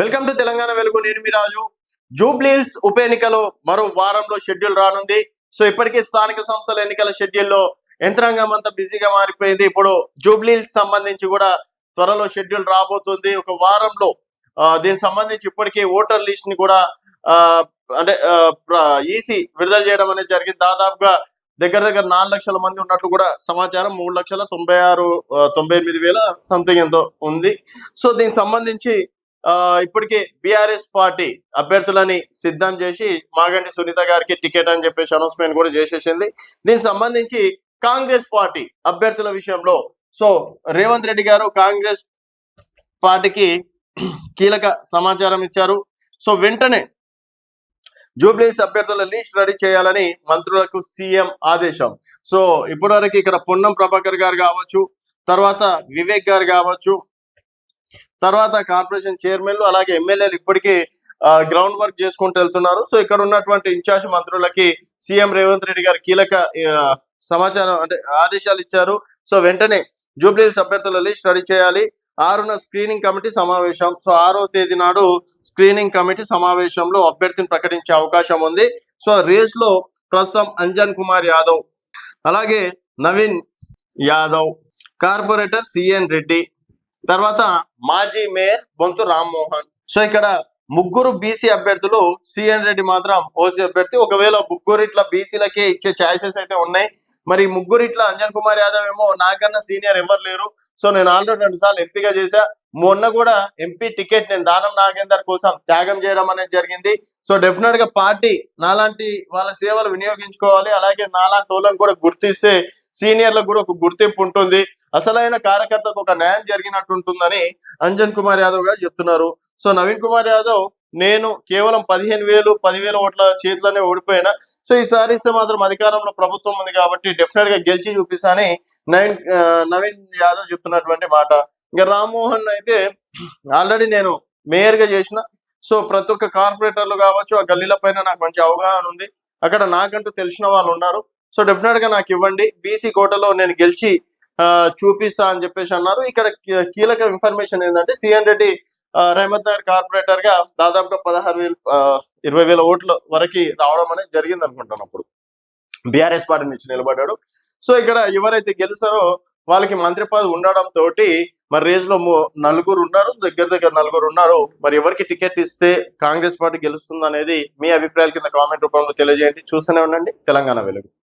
Welcome to Telangana వెలుగు నేను మీ రాజు. జూబ్లీహిల్స్ ఉప ఎన్నికలో మరో వారంలో షెడ్యూల్ రానుంది. సో ఇప్పటికే స్థానిక సంస్థల ఎన్నికల షెడ్యూల్లో యంత్రాంగం అంతా బిజీగా మారిపోయింది. ఇప్పుడు జూబ్లీహిల్స్ సంబంధించి కూడా త్వరలో షెడ్యూల్ రాబోతుంది. ఒక వారంలో దీనికి సంబంధించి ఇప్పటికే ఓటర్ లిస్ట్ని కూడా అంటే ఈసీ విడుదల చేయడం అనేది జరిగింది. దాదాపుగా దగ్గర దగ్గర నాలుగు లక్షల మంది ఉన్నట్లు కూడా సమాచారం. మూడు లక్షల తొంభై ఆరు తొంభై ఎనిమిది వేల సంథింగ్ ఎంతో ఉంది. సో దీనికి సంబంధించి ఇప్పటికే బీఆర్ఎస్ పార్టీ అభ్యర్థులని సిద్ధం చేసి మాగంటి సునీత గారికి టికెట్ అని చెప్పేసి అనౌన్స్మెంట్ కూడా చేసేసింది. దీనికి సంబంధించి కాంగ్రెస్ పార్టీ అభ్యర్థుల విషయంలో సో రేవంత్ రెడ్డి గారు కాంగ్రెస్ పార్టీకి కీలక సమాచారం ఇచ్చారు. సో వెంటనే జూబ్లీస్ అభ్యర్థుల లిస్ట్ రెడీ చేయాలని మంత్రులకు సీఎం ఆదేశం. సో ఇప్పటివరకు ఇక్కడ పొన్నం ప్రభాకర్ గారు కావచ్చు తర్వాత వివేక్ గారు కావచ్చు తర్వాత కార్పొరేషన్ చైర్మన్లు అలాగే ఎమ్మెల్యేలు ఇప్పటికీ గ్రౌండ్ వర్క్ చేసుకుంటూ వెళ్తున్నారు. సో ఇక్కడ ఉన్నటువంటి ఇన్ఛార్జ్ మంత్రులకి సీఎం రేవంత్ రెడ్డి గారు కీలక సమాచారం అంటే ఆదేశాలు ఇచ్చారు. సో వెంటనే జూబ్లీహిల్స్ అభ్యర్థుల లిస్ట్ రెడీ చేయాలి. ఆరున స్క్రీనింగ్ కమిటీ సమావేశం. సో ఆరో తేదీ నాడు స్క్రీనింగ్ కమిటీ సమావేశంలో అభ్యర్థిని ప్రకటించే అవకాశం ఉంది. సో రేస్లో ప్రస్తుతం అంజన్ కుమార్ యాదవ్ అలాగే నవీన్ యాదవ్ కార్పొరేటర్ సిఎన్ రెడ్డి తర్వాత మాజీ మేయర్ బొంతు రామ్మోహన్. సో ఇక్కడ ముగ్గురు బీసీ అభ్యర్థులు సిఎన్ రెడ్డి మాత్రం ఓసీ అభ్యర్థి. ఒకవేళ ముగ్గురు ఇట్లా బీసీలకే ఇచ్చే ఛాయిసెస్ అయితే ఉన్నాయి. మరి ముగ్గురు ఇట్లా అంజన్ కుమార్ యాదవ్ ఏమో నాకన్నా సీనియర్ ఎవరు లేరు. సో నేను ఆల్రెడీ రెండు సార్లు ఎంపీగా చేశా. మొన్న కూడా ఎంపీ టికెట్ నేను దానం నాగేందర్ కోసం త్యాగం చేయడం అనేది జరిగింది. సో డెఫినెట్గా పార్టీ నాలాంటి వాళ్ళ సేవలు వినియోగించుకోవాలి. అలాగే నాలాంటి వాళ్ళని కూడా గుర్తిస్తే సీనియర్లకు కూడా ఒక గుర్తింపు ఉంటుంది. అసలైన కార్యకర్తకు ఒక న్యాయం జరిగినట్టు ఉంటుందని అంజన్ కుమార్ యాదవ్ గారు చెప్తున్నారు. సో నవీన్ కుమార్ యాదవ్ నేను కేవలం పదిహేను వేలు పదివేల ఓట్ల చేతిలోనే ఓడిపోయినా సో ఈసారి ఇస్తే మాత్రం అధికారంలో ప్రభుత్వం ఉంది కాబట్టి డెఫినెట్గా గెలిచి చూపిస్తాని నవీన్ నవీన్ యాదవ్ చెప్తున్నటువంటి మాట. ఇంకా రామ్మోహన్ అయితే ఆల్రెడీ నేను మేయర్గా చేసిన సో ప్రతి ఒక్క కార్పొరేటర్లు కావచ్చు ఆ గల్లీల పైన నాకు మంచి అవగాహన ఉంది. అక్కడ నాకంటూ తెలిసిన వాళ్ళు ఉన్నారు. సో డెఫినెట్గా నాకు ఇవ్వండి. బీసీ కోటలో నేను గెలిచి ఆ, చూపిస్తా అని చెప్పేసి అన్నారు. ఇక్కడ కీలక ఇన్ఫర్మేషన్ ఏంటంటే సిఎన్ రెడ్డి రహమత్ నగర్ కార్పొరేటర్గా దాదాపుగా పదహారు వేలు ఇరవై వేల ఓట్ల వరకు రావడం అనేది జరిగింది అనుకుంటాను అప్పుడు. బీఆర్ఎస్ పార్టీ నుంచి నిలబడ్డాడు. సో ఇక్కడ ఎవరైతే గెలుస్తారో వాళ్ళకి మంత్రి పదవి ఉండడం తోటి మరి రేజ్లో నలుగురు ఉన్నారు. దగ్గర దగ్గర నలుగురు ఉన్నారు. మరి ఎవరికి టికెట్ ఇస్తే కాంగ్రెస్ పార్టీ గెలుస్తుంది అనేది మీ అభిప్రాయాల కింద కామెంట్ రూపంలో తెలియజేయండి. చూస్తూనే ఉండండి. తెలంగాణ వెలుగు.